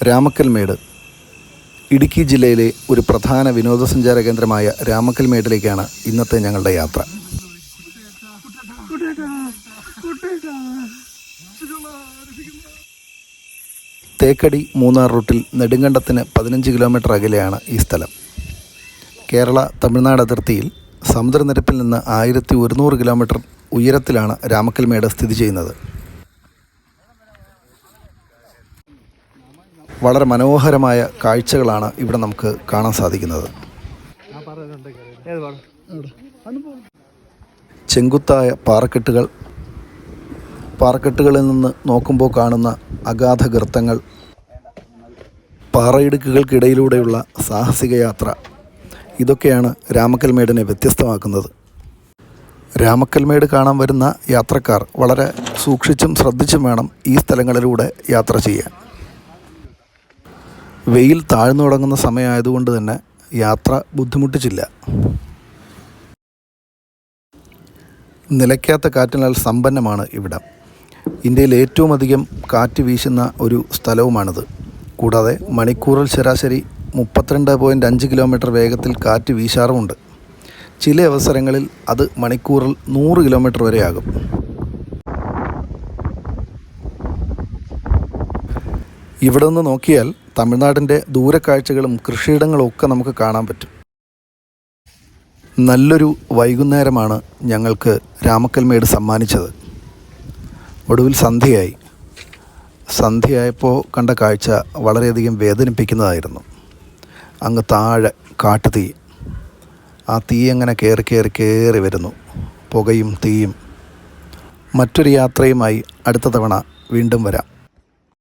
രാമക്കൽമേട് ഇടുക്കി ജില്ലയിലെ ഒരു പ്രധാന വിനോദസഞ്ചാര കേന്ദ്രമായ രാമക്കൽമേട്ടിലേക്കാണ് ഇന്നത്തെ ഞങ്ങളുടെ യാത്ര. തേക്കടി മൂന്നാർ റൂട്ടിൽ നെടുങ്കണ്ടത്തിന് പതിനഞ്ച് കിലോമീറ്റർ അകലെയാണ് ഈ സ്ഥലം. കേരള തമിഴ്നാട് അതിർത്തിയിൽ സമുദ്രനിരപ്പിൽ നിന്ന് ആയിരത്തി ഒരുന്നൂറ് കിലോമീറ്റർ ഉയരത്തിലാണ് രാമക്കൽമേട് സ്ഥിതി ചെയ്യുന്നത്. വളരെ മനോഹരമായ കാഴ്ചകളാണ് ഇവിടെ നമുക്ക് കാണാൻ സാധിക്കുന്നത്. ചെങ്കുത്തായ പാറക്കെട്ടുകൾ. പാറക്കെട്ടുകളിൽ നിന്ന് നോക്കുമ്പോൾ കാണുന്ന അഗാധ ഗർത്തങ്ങൾ. പാറയിടുക്കുകൾക്കിടയിലൂടെയുള്ള സാഹസിക യാത്ര. ഇതൊക്കെയാണ് രാമക്കൽമേടിനെ വ്യത്യസ്തമാക്കുന്നത്. രാമക്കൽമേട് കാണാൻ വരുന്ന യാത്രക്കാർ വളരെ സൂക്ഷിച്ചും ശ്രദ്ധിച്ചും വേണം ഈ സ്ഥലങ്ങളിലൂടെ യാത്ര ചെയ്യാൻ. വെയിൽ താഴ്ന്നു തുടങ്ങുന്ന സമയമായതുകൊണ്ട് തന്നെ യാത്ര ബുദ്ധിമുട്ടിച്ചില്ല. നിലയ്ക്കാത്ത കാറ്റിനാൽ സമ്പന്നമാണ് ഇവിടം. ഇന്ത്യയിൽ ഏറ്റവും അധികം കാറ്റ് വീശുന്ന ഒരു സ്ഥലവുമാണിത്. കൂടാതെ മണിക്കൂറിൽ ശരാശരി മുപ്പത്തിരണ്ട് പോയിന്റ് അഞ്ച് കിലോമീറ്റർ വേഗത്തിൽ കാറ്റ് വീശാറുമുണ്ട്. ചില അവസരങ്ങളിൽ അത് മണിക്കൂറിൽ നൂറ് കിലോമീറ്റർ വരെയാകും. ഇവിടെ നിന്ന് നോക്കിയാൽ തമിഴ്നാടിന്റെ ദൂരക്കാഴ്ചകളും കൃഷിയിടങ്ങളും ഒക്കെ നമുക്ക് കാണാൻ പറ്റും. നല്ലൊരു വൈകുന്നേരമാണ് ഞങ്ങൾക്ക് രാമക്കൽമേട് സമ്മാനിച്ചത്. ഒടുവിൽ സന്ധ്യയായി. സന്ധ്യയായപ്പോൾ കണ്ട കാഴ്ച വളരെയധികം വേദനിപ്പിക്കുന്നതായിരുന്നു. അങ്ങ് താഴെ കാട്ടുതീ ആ തീ അങ്ങനെ കയറി കയറി കയറി വരുന്നു. പുകയും തീയും. മറ്റൊരു യാത്രയുമായി അടുത്ത തവണ വീണ്ടും വരാം.